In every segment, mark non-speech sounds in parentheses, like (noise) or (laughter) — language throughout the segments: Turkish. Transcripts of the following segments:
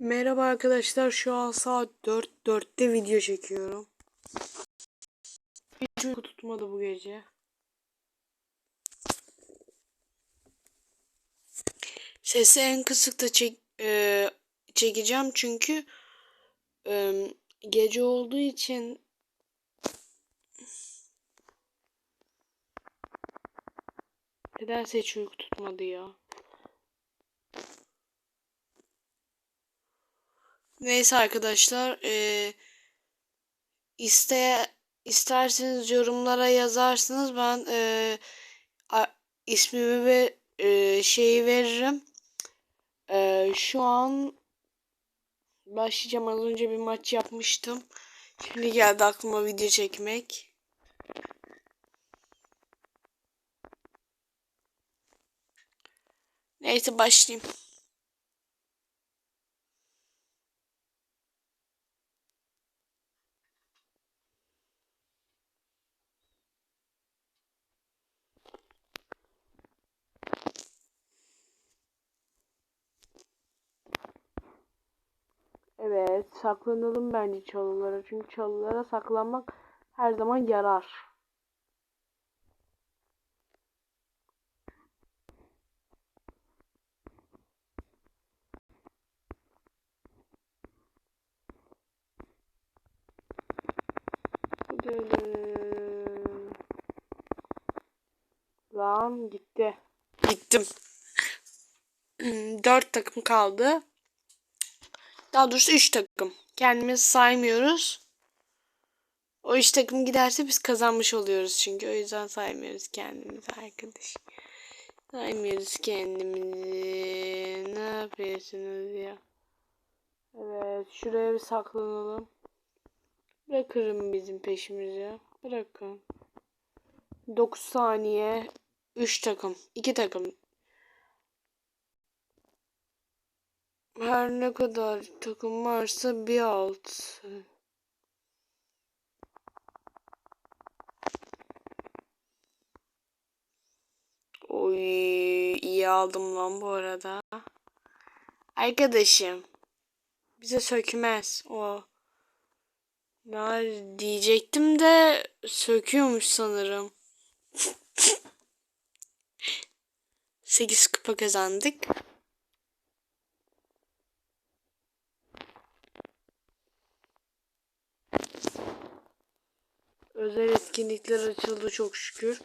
Merhaba arkadaşlar şu an saat 4 4'te video çekiyorum. Hiç uyku tutmadı bu gece. Sesi en kısıkta çek, e, çekeceğim çünkü e, gece olduğu için nedense hiç uyku tutmadı ya. Neyse arkadaşlar eee iste isterseniz yorumlara yazarsınız ben eee a- ismimi ve eee, şeyi veririm. Eee, şu an başlayacağım az önce bir maç yapmıştım. Şimdi geldi aklıma video çekmek. Neyse başlayayım. Evet, saklanalım bence çalılara. Çünkü çalılara saklanmak her zaman yarar. Lan gitti. Gittim. Dört takım kaldı. Daha doğrusu üç takım. Kendimizi saymıyoruz. O üç takım giderse biz kazanmış oluyoruz çünkü. O yüzden saymıyoruz kendimizi arkadaş. Saymıyoruz kendimizi. Ne yapıyorsunuz ya? Evet şuraya bir saklanalım. Bırakırım bizim peşimizi. Bırakın. 9 saniye. 3 takım. 2 takım. Her ne kadar takım varsa bir alt. Oy iyi aldım lan bu arada. Arkadaşım. Bize sökmez o. Ne diyecektim de söküyormuş sanırım. (laughs) 8 kupa kazandık. Etkinlikler açıldı çok şükür.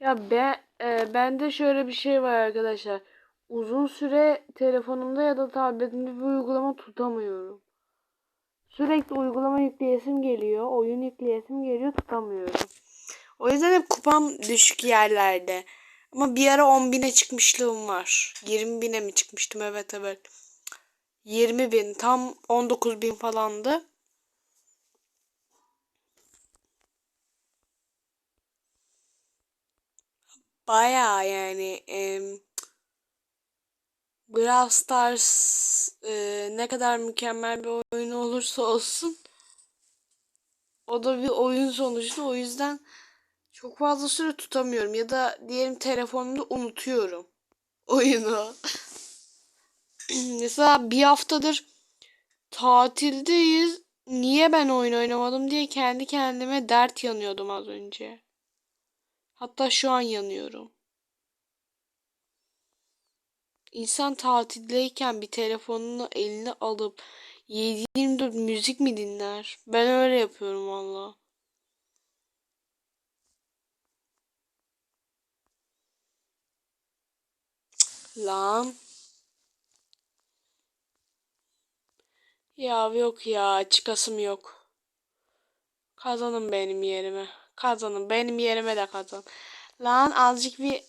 Ya ben e, bende şöyle bir şey var arkadaşlar. Uzun süre telefonumda ya da tabletimde bir uygulama tutamıyorum. Sürekli uygulama yükleyesim geliyor, oyun yükleyesim geliyor, tutamıyorum. O yüzden hep kupam düşük yerlerde. Ama bir ara 10 bine çıkmışlığım var. 20 bine mi çıkmıştım? Evet evet. 20 bin. Tam 19 bin falandı. Baya yani e, Brawl Stars e, ne kadar mükemmel bir oyun olursa olsun o da bir oyun sonuçta o yüzden çok fazla süre tutamıyorum ya da diyelim telefonumda unutuyorum (laughs) oyunu. (clears throat) Mesela bir haftadır tatildeyiz. Niye ben oyun oynamadım diye kendi kendime dert yanıyordum az önce. Hatta şu an yanıyorum. İnsan tatildeyken bir telefonunu eline alıp 7-24 müzik mi dinler? Ben öyle yapıyorum valla. Lan. Ya yok ya çıkasım yok. Kazanın benim yerime. Kazanın benim yerime de kazan. Lan azıcık bir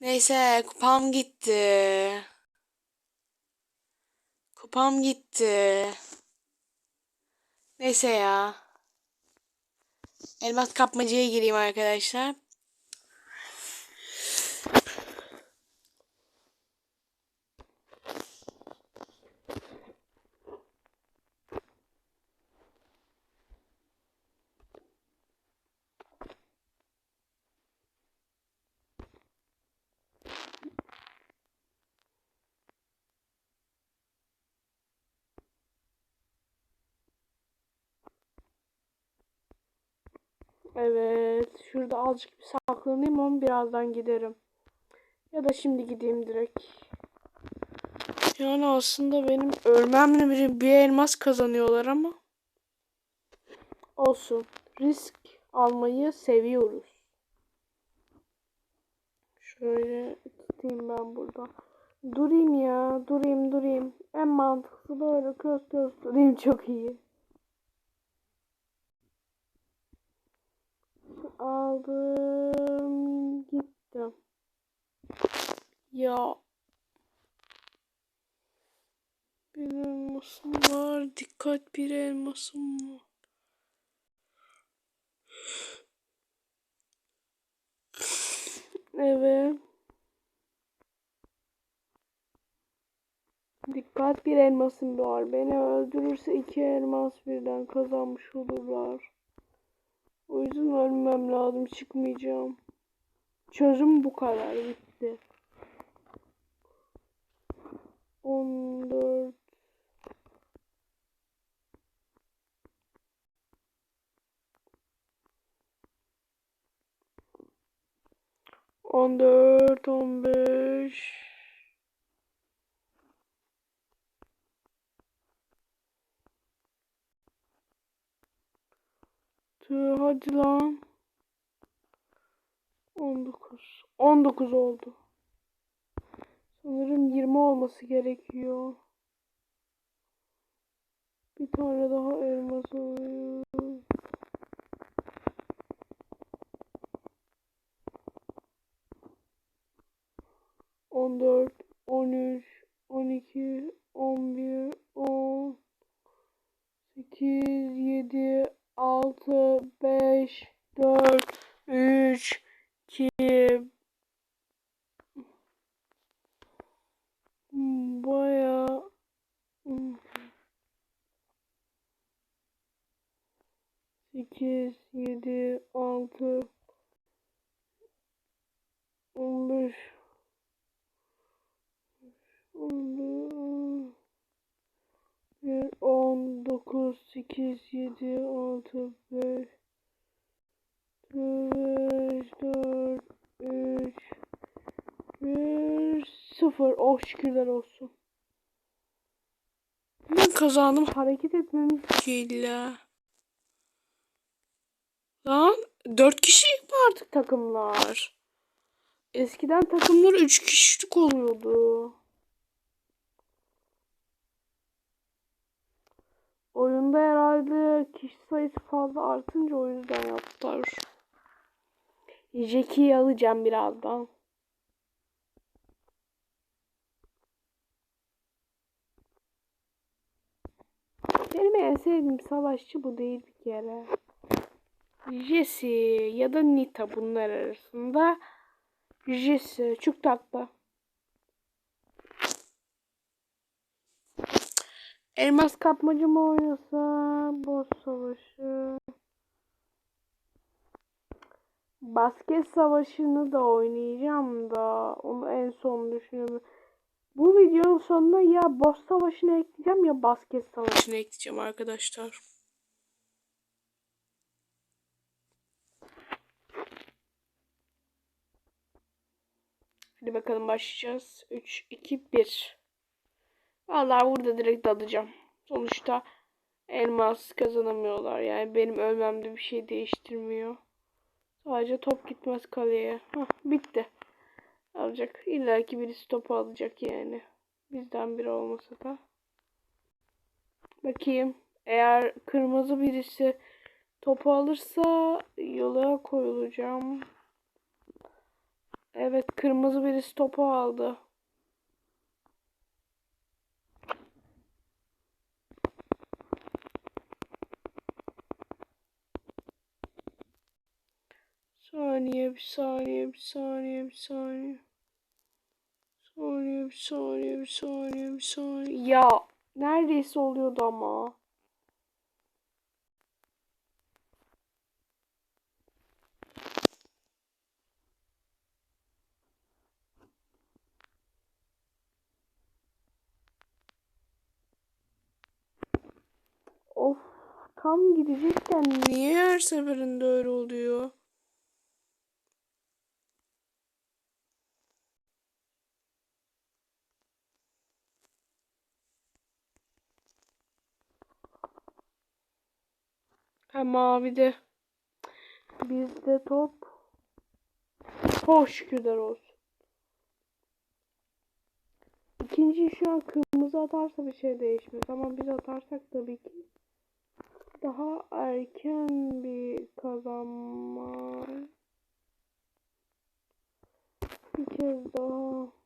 Neyse kupam gitti. Kupam gitti. Neyse ya. Elmas kapmacaya gireyim arkadaşlar. Evet. Şurada azıcık bir saklanayım ama birazdan giderim. Ya da şimdi gideyim direkt. Yani aslında benim ölmemle bir, bir elmas kazanıyorlar ama. Olsun. Risk almayı seviyoruz. Şöyle tutayım ben burada. Durayım ya. Durayım durayım. En mantıklısı böyle köz köz durayım çok iyi. Aldım. Gittim. Ya. Bir elmasım var. Dikkat bir elmasım var. Evet. Dikkat bir elmasım var. Beni öldürürse iki elmas birden kazanmış olurlar. O yüzden ölmem lazım. Çıkmayacağım. Çözüm bu kadar. Bitti. 14 14 15 Tüh, hadi lan. 19. 19 oldu. Sanırım 20 olması gerekiyor. Bir tane daha elmas oluyor. On dört, on üç, on iki, on bir, on sekiz, 8, 7, 6, 5, 5, 4, 3, 1, 0. Oh şükürler olsun. Ben kazandım. Hareket etmemiz illa. Lan 4 kişi mi artık takımlar? Eskiden takımlar 3 kişilik oluyordu. Oyunda herhalde kişi sayısı fazla artınca o yüzden yaptılar. Jackie'yi alacağım birazdan. Benim en sevdiğim savaşçı bu değil bir kere. Jesse ya da Nita bunlar arasında. Jesse çok tatlı. Elmas kapmacı mı oynasa? Boss savaşı. Basket savaşını da oynayacağım da onu en son düşünüyorum. Bu videonun sonuna ya boss savaşını ekleyeceğim ya basket savaşını ekleyeceğim arkadaşlar. Hadi bakalım başlayacağız. 3, 2, 1. Vallahi burada direkt dalacağım. Sonuçta elmas kazanamıyorlar. Yani benim ölmemde bir şey değiştirmiyor. Sadece top gitmez kaleye. Hah, bitti. Alacak. İlla ki birisi topu alacak yani. Bizden biri olmasa da. Bakayım. Eğer kırmızı birisi topu alırsa yola koyulacağım. Evet kırmızı birisi topu aldı. Saniye bir saniye bir saniye bir saniye. Saniye bir saniye bir saniye bir saniye. Ya neredeyse oluyordu ama. Of Tam gidecekken niye her seferinde öyle oluyor? Ha mavide. Bizde top. Hoş şükürler olsun. İkinci şu an kırmızı atarsa bir şey değişmez. Ama biz atarsak tabii ki daha erken bir kazanma. Bir kez daha.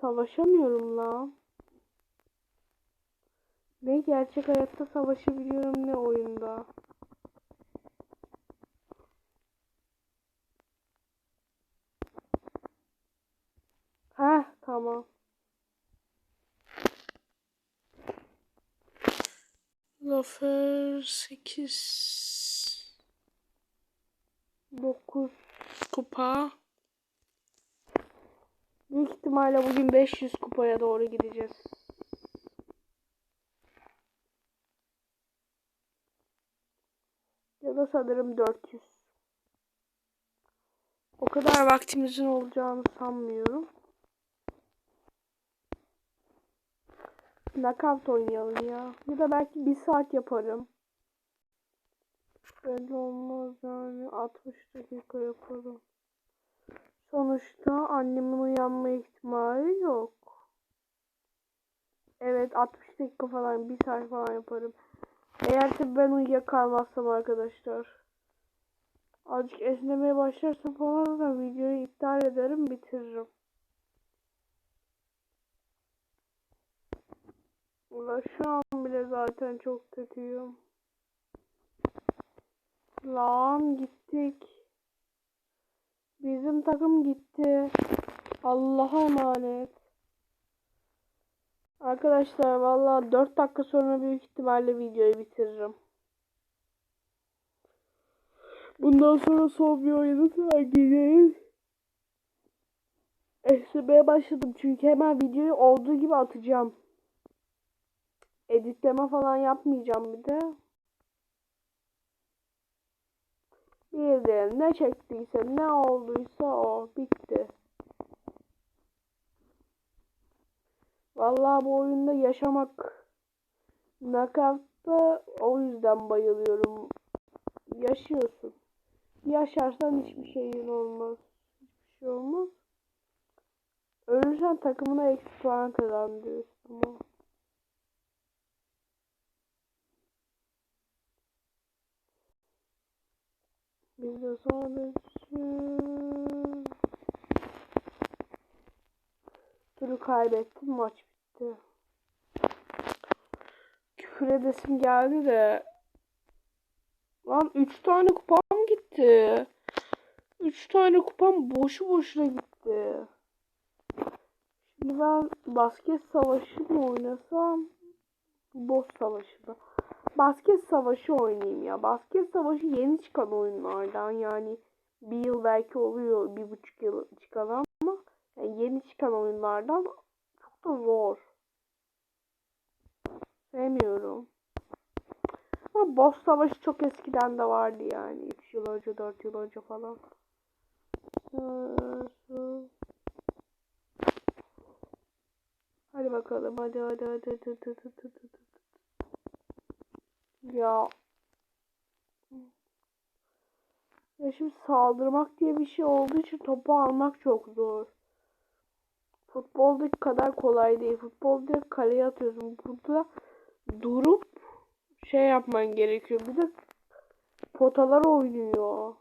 Savaşamıyorum lan. Ne gerçek hayatta savaşabiliyorum ne oyunda. Heh tamam. Zafer 8 9 kupa. Büyük ihtimalle bugün 500 kupaya doğru gideceğiz. Ya da sanırım 400. O kadar vaktimizin olacağını sanmıyorum. Knockout oynayalım ya. Ya da belki bir saat yaparım. Belli olmaz yani 60 dakika yaparım. Sonuçta annemin uyanma ihtimali yok. Evet 60 dakika falan bir saat falan yaparım. Eğer tabii ben uyuyakalmazsam arkadaşlar. Azıcık esnemeye başlarsam falan da videoyu iptal ederim bitiririm. Ulan şu an bile zaten çok kötüyüm. Lan gittik. Bizim takım gitti. Allah'a emanet. Arkadaşlar vallahi 4 dakika sonra büyük ihtimalle videoyu bitiririm. Bundan sonra son bir oyunu gideriz. Esnemeye başladım çünkü hemen videoyu olduğu gibi atacağım. Editleme falan yapmayacağım bir de. Bir ne çektiyse ne olduysa o bitti. Vallahi bu oyunda yaşamak nakavta o yüzden bayılıyorum. Yaşıyorsun. Yaşarsan hiçbir şeyin olmaz. Hiçbir şey olmaz. Ölürsen takımına eksi puan kazandırıyorsun ama. Bizde sadece Turu kaybettim maç bitti. Küfür edesim geldi de Lan 3 tane kupam gitti. 3 tane kupam boşu boşuna gitti. Şimdi ben basket savaşı mı oynasam? Boss savaşı mı? Basket savaşı oynayayım ya. Basket savaşı yeni çıkan oyunlardan yani bir yıl belki oluyor, bir buçuk yıl çıkan ama yani yeni çıkan oyunlardan çok da zor. Sevmiyorum. Ama boss savaşı çok eskiden de vardı yani. 3 yıl önce, 4 yıl önce falan. Hadi bakalım. Hadi hadi hadi hadi hadi hadi hadi. Ya. Ya şimdi saldırmak diye bir şey olduğu için topu almak çok zor. Futboldaki kadar kolay değil. Futbolda kaleye atıyorsun. Burada durup şey yapman gerekiyor. Bir de potalar oynuyor.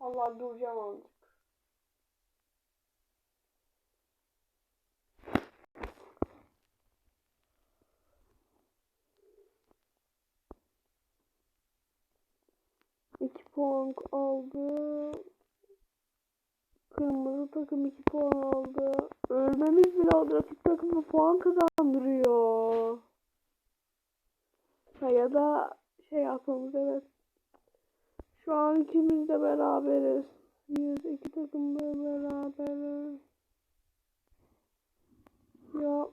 Allah duracağım artık. 2 puan aldı. Kırmızı takım 2 puan aldı. Ölmemiz bile oldu. Rakip takımı puan kazandırıyor. Ha ya da şey atmamız evet. Şu an ikimiz de beraberiz. Biz iki takım da beraberiz. Ya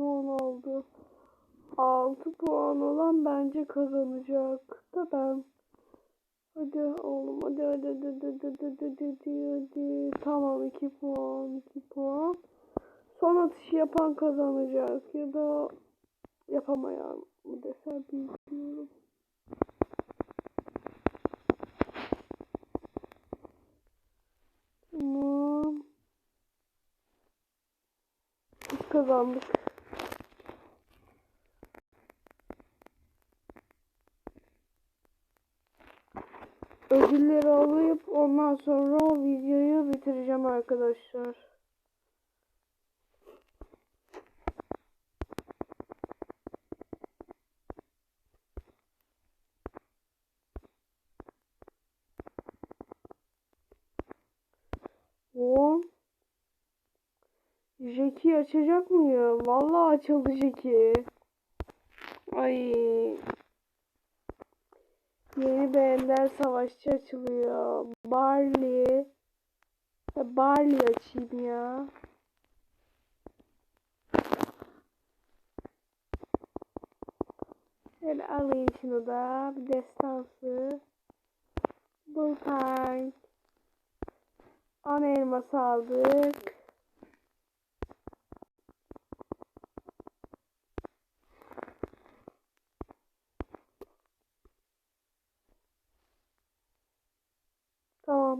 puan aldı. 6 puan olan bence kazanacak. Da ben. Hadi oğlum hadi hadi hadi hadi hadi hadi hadi hadi. Tamam 2 puan 2 puan. Son atışı yapan kazanacak ya da yapamayan mı desem bilmiyorum. Tamam. Kazandık. Ödülleri alıp ondan sonra o videoyu bitireceğim arkadaşlar. O Jackie açacak mıyım? Vallahi açıldı Jackie. Ay. Yeni bir ender savaşçı açılıyor. Barley. Barley açayım ya. Şöyle alayım şunu da. Bir destansı. Bulltank. Ana elması aldık.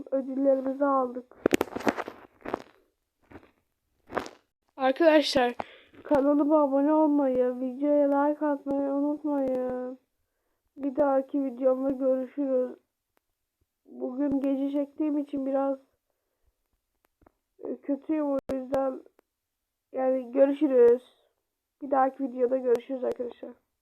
Tamam ödüllerimizi aldık. Arkadaşlar kanalıma abone olmayı, videoya like atmayı unutmayın. Bir dahaki videomda görüşürüz. Bugün gece çektiğim için biraz kötüyüm o yüzden yani görüşürüz. Bir dahaki videoda görüşürüz arkadaşlar.